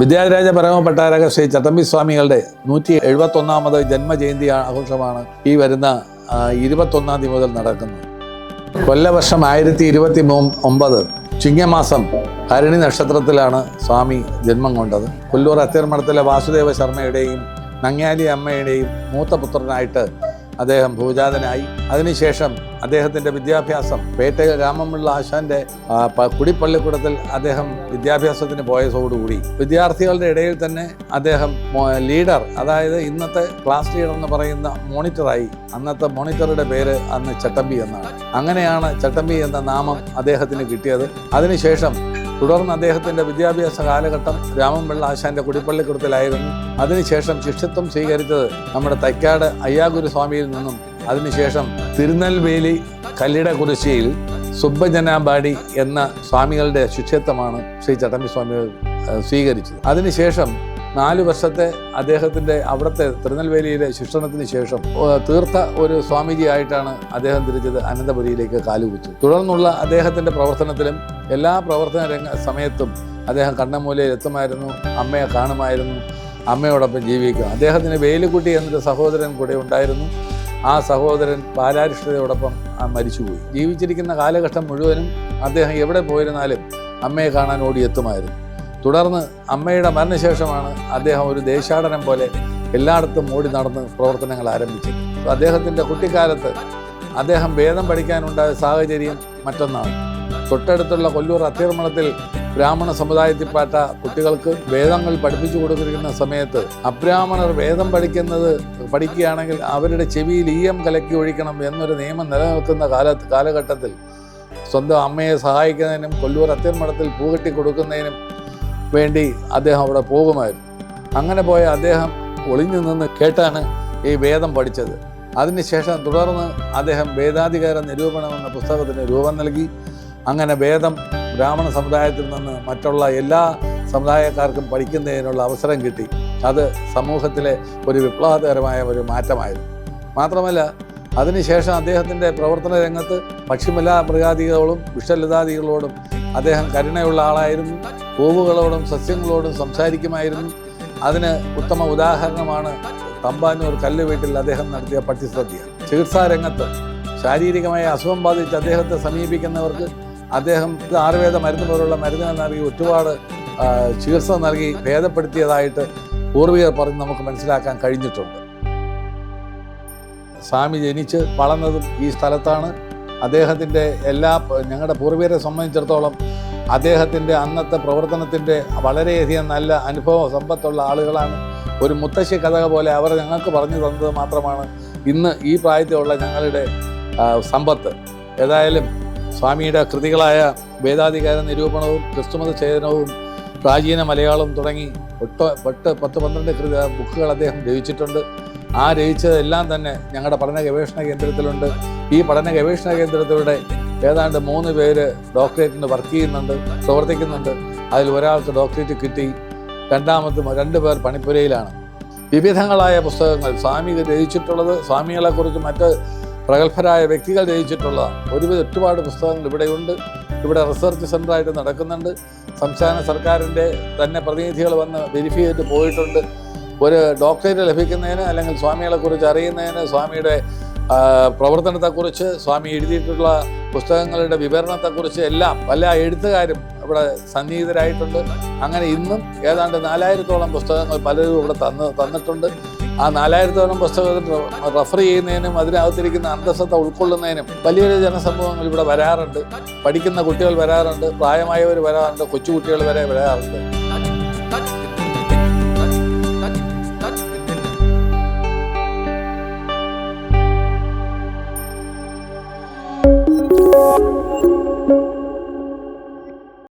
വിദ്യാരാജ പരമ പട്ടാരക ശ്രീ ചട്ടമ്പി സ്വാമികളുടെ നൂറ്റി എഴുപത്തൊന്നാമത് ജന്മജയന്തി ആഘോഷമാണ് ഈ വരുന്ന ഇരുപത്തൊന്നാം തീയതി മുതൽ നടക്കുന്നത്. കൊല്ലവർഷം ആയിരത്തി ഇരുപത്തി ഒമ്പത് ചിങ്ങമാസം ഹരിണി നക്ഷത്രത്തിലാണ് സ്വാമി ജന്മം കൊണ്ടത്. കൊല്ലൂർ അത്തേർമഠത്തിലെ വാസുദേവ ശർമ്മയുടെയും നങ്ങ്യാലി അമ്മയുടെയും മൂത്ത പുത്രനായിട്ട് അദ്ദേഹം ഭൂജാതനായി. അതിനുശേഷം അദ്ദേഹത്തിന്റെ വിദ്യാഭ്യാസം പേട്ട ഗ്രാമമുള്ള ആശാന്റെ കുടിപ്പള്ളിക്കൂടത്തിൽ അദ്ദേഹം വിദ്യാഭ്യാസത്തിന് പോയതോടുകൂടി. വിദ്യാർത്ഥികളുടെ ഇടയിൽ തന്നെ അദ്ദേഹം ലീഡർ അതായത് ഇന്നത്തെ ക്ലാസ് ലീഡർ എന്ന് പറയുന്ന മോണിറ്ററായി. അന്നത്തെ മോണിറ്ററുടെ പേര് അന്ന് ചട്ടമ്പി എന്നാണ്. അങ്ങനെയാണ് ചട്ടമ്പി എന്ന നാമം അദ്ദേഹത്തിന് കിട്ടിയത്. അതിനുശേഷം തുടർന്ന് അദ്ദേഹത്തിന്റെ വിദ്യാഭ്യാസ കാലഘട്ടം രാമൻപിള്ള ആശാന്റെ കുടിപ്പള്ളിക്കുടത്തിലായിരുന്നു. അതിനുശേഷം ശിഷ്യത്വം സ്വീകരിച്ചത് നമ്മുടെ തൈക്കാട് അയ്യാഗുരു സ്വാമിയിൽ നിന്നും. അതിനുശേഷം തിരുനെൽവേലി കല്ലിട കുറിശ്ശിയിൽ സുബ്ബജനാബാടി എന്ന സ്വാമികളുടെ ശിഷ്യത്വമാണ് ശ്രീ ചട്ടമ്പി സ്വാമികൾ സ്വീകരിച്ചത്. അതിനുശേഷം നാല് വർഷത്തെ അദ്ദേഹത്തിന്റെ അവിടുത്തെ തിരുനെൽവേലിയിലെ ശിക്ഷണത്തിന് ശേഷം തീർത്ത ഒരു സ്വാമിജിയായിട്ടാണ് അദ്ദേഹം തിരിച്ചത് അനന്തപുരിയിലേക്ക് കാലുകുച്ചു തുടർന്നുള്ള അദ്ദേഹത്തിന്റെ പ്രവർത്തനത്തിലും എല്ലാ പ്രവർത്തന രംഗ സമയത്തും അദ്ദേഹം കണ്ണമൂലയിൽ എത്തുമായിരുന്നു അമ്മയെ കാണുമായിരുന്നു അമ്മയോടൊപ്പം ജീവിക്കും അദ്ദേഹത്തിന് വേലുക്കുട്ടി എന്നൊരു സഹോദരൻ കൂടെ ഉണ്ടായിരുന്നു. ആ സഹോദരൻ ബാലാരിഷ്ടതയോടൊപ്പം മരിച്ചുപോയി. ജീവിച്ചിരിക്കുന്ന കാലഘട്ടം മുഴുവനും അദ്ദേഹം എവിടെ പോയിരുന്നാലും അമ്മയെ കാണാൻ ഓടിയെത്തുമായിരുന്നു തുടർന്ന് അമ്മയുടെ മരണശേഷമാണ് അദ്ദേഹം ഒരു ദേശാടനം പോലെ എല്ലായിടത്തും ഓടി നടന്ന് പ്രവർത്തനങ്ങൾ ആരംഭിച്ചത്. അദ്ദേഹത്തിന്റെ കുട്ടിക്കാലത്ത് അദ്ദേഹം വേദം പഠിക്കാനുണ്ടായ സാഹചര്യം മറ്റൊന്നാണ്. തൊട്ടടുത്തുള്ള കൊല്ലൂർ അത്തിർമണത്തിൽ ബ്രാഹ്മണ സമുദായത്തിൽപ്പെട്ട കുട്ടികൾക്ക് വേദങ്ങൾ പഠിപ്പിച്ചു കൊടുത്തിരിക്കുന്ന സമയത്ത് അബ്രാഹ്മണർ വേദം പഠിക്കുന്നത് പഠിക്കുകയാണെങ്കിൽ അവരുടെ ചെവിയിൽ ഈയം കലക്കി ഒഴിക്കണം എന്നൊരു നിയമം നിലനിൽക്കുന്ന കാല കാലഘട്ടത്തിൽ സ്വന്തം അമ്മയെ സഹായിക്കുന്നതിനും കൊല്ലൂർ അത്തിർമഠത്തിൽ പൂകെട്ടി കൊടുക്കുന്നതിനും വേണ്ടി അദ്ദേഹം അവിടെ പോകുമായിരുന്നു. അങ്ങനെ പോയ അദ്ദേഹം ഒളിഞ്ഞു നിന്ന് കേട്ടാണ് ഈ വേദം പഠിച്ചത്. അതിനുശേഷം തുടർന്ന് അദ്ദേഹം വേദാധികാര നിരൂപണം എന്ന പുസ്തകത്തിന് രൂപം നൽകി. അങ്ങനെ വേദം ബ്രാഹ്മണ സമുദായത്തിൽ നിന്ന് മറ്റുള്ള എല്ലാ സമുദായക്കാർക്കും പഠിക്കുന്നതിനുള്ള അവസരം കിട്ടി. അത് സമൂഹത്തിലെ ഒരു വിപ്ലവകരമായ ഒരു മാറ്റമായിരുന്നു. മാത്രമല്ല അതിനുശേഷം അദ്ദേഹത്തിന്റെ പ്രവർത്തന രംഗത്ത് പക്ഷിമല മൃഗാദികളോടും വിഷലതാദികളോടും അദ്ദേഹം കരുണയുള്ള ആളായിരുന്നു. പൂവുകളോടും സസ്യങ്ങളോടും സംസാരിക്കുമായിരുന്നു. അതിന് ഉത്തമ ഉദാഹരണമാണ് തമ്പാനൂർ കല്ല് വീട്ടിൽ അദ്ദേഹം നടത്തിയ പട്ടിസദ്യ ചികിത്സാ രംഗത്ത് ശാരീരികമായ അസുഖം ബാധിച്ച് അദ്ദേഹത്തെ സമീപിക്കുന്നവർക്ക് അദ്ദേഹം ആയുർവേദ മരുന്ന് പോലുള്ള മരുന്നുകൾ നൽകി ഒരുപാട് ചികിത്സ നൽകി ഭേദപ്പെടുത്തിയതായിട്ട് പൂർവികർ പറഞ്ഞ് നമുക്ക് മനസ്സിലാക്കാൻ കഴിഞ്ഞിട്ടുണ്ട്. സ്വാമി ജനിച്ച് വളർന്നതും ഈ സ്ഥലത്താണ്. അദ്ദേഹത്തിന്റെ എല്ലാ ഞങ്ങളുടെ പൂർവികരെ സംബന്ധിച്ചിടത്തോളം അദ്ദേഹത്തിന്റെ അന്നത്തെ പ്രവർത്തനത്തിന്റെ വളരെയധികം നല്ല അനുഭവ സമ്പത്തുള്ള ആളുകളാണ്. ഒരു മുത്തശ്ശി കഥ പോലെ അവർ ഞങ്ങൾക്ക് പറഞ്ഞു തന്നത് മാത്രമാണ് ഇന്ന് ഈ പ്രായത്തിലുള്ള ഞങ്ങളുടെ സമ്പത്ത്. ഏതായാലും സ്വാമിയുടെ കൃതികളായ വേദാധികാര നിരൂപണവും ക്രിസ്തുമത ഛേദനവും പ്രാചീന മലയാളം തുടങ്ങി ഒട്ട് എട്ട് പത്ത് പന്ത്രണ്ട് കൃതി ബുക്കുകൾ അദ്ദേഹം രചിച്ചിട്ടുണ്ട്. ആ രചിച്ചതെല്ലാം തന്നെ ഞങ്ങളുടെ പഠന ഗവേഷണ കേന്ദ്രത്തിലുണ്ട്. ഈ പഠന ഗവേഷണ കേന്ദ്രത്തിലൂടെ ഏതാണ്ട് മൂന്ന് പേര് ഡോക്ടറേറ്റിന് വർക്ക് ചെയ്യുന്നുണ്ട് പ്രവർത്തിക്കുന്നുണ്ട്. അതിൽ ഒരാൾക്ക് ഡോക്ടറേറ്റ് കിട്ടി രണ്ടാമത് രണ്ട് പേർ പണിപ്പുരയിലാണ്. വിവിധങ്ങളായ പുസ്തകങ്ങൾ സ്വാമി രചിച്ചിട്ടുള്ളത് സ്വാമികളെക്കുറിച്ച് മറ്റ് പ്രഗത്ഭരായ വ്യക്തികൾ രചിച്ചിട്ടുള്ള ഒരുവിധ ഒരുപാട് പുസ്തകങ്ങൾ ഇവിടെയുണ്ട്. ഇവിടെ റിസർച്ച് സെന്ററായിട്ട് നടക്കുന്നുണ്ട്. സംസ്ഥാന സർക്കാരിന്റെ തന്നെ പ്രതിനിധികൾ വന്ന് വെരിഫൈ ചെയ്തിട്ട് പോയിട്ടുണ്ട്. ഒരു ഡോക്ടറേറ്റ് ലഭിക്കുന്നതിന് അല്ലെങ്കിൽ സ്വാമികളെക്കുറിച്ച് അറിയുന്നതിന് സ്വാമിയുടെ പ്രവർത്തനത്തെക്കുറിച്ച് സ്വാമി എഴുതിയിട്ടുള്ള പുസ്തകങ്ങളുടെ വിവരണത്തെക്കുറിച്ച് എല്ലാം പല എഴുത്തുകാരും ഇവിടെ സന്നിഹിതരായിട്ടുണ്ട്. അങ്ങനെ ഇന്നും ഏതാണ്ട് നാലായിരത്തോളം പുസ്തകങ്ങൾ പലരും ഇവിടെ തന്ന് തന്നിട്ടുണ്ട്. ആ നാലായിരത്തോളം പുസ്തകത്തിൽ റഫർ ചെയ്യുന്നതിനും അതിനകത്തിരിക്കുന്ന അന്തസ്സത്ത ഉൾക്കൊള്ളുന്നതിനും വലിയൊരു ജനസമൂഹങ്ങൾ ഇവിടെ വരാറുണ്ട്. പഠിക്കുന്ന കുട്ടികൾ വരാറുണ്ട്. പ്രായമായവർ വരാറുണ്ട്. കൊച്ചുകുട്ടികൾ വരെ വരാറുണ്ട്.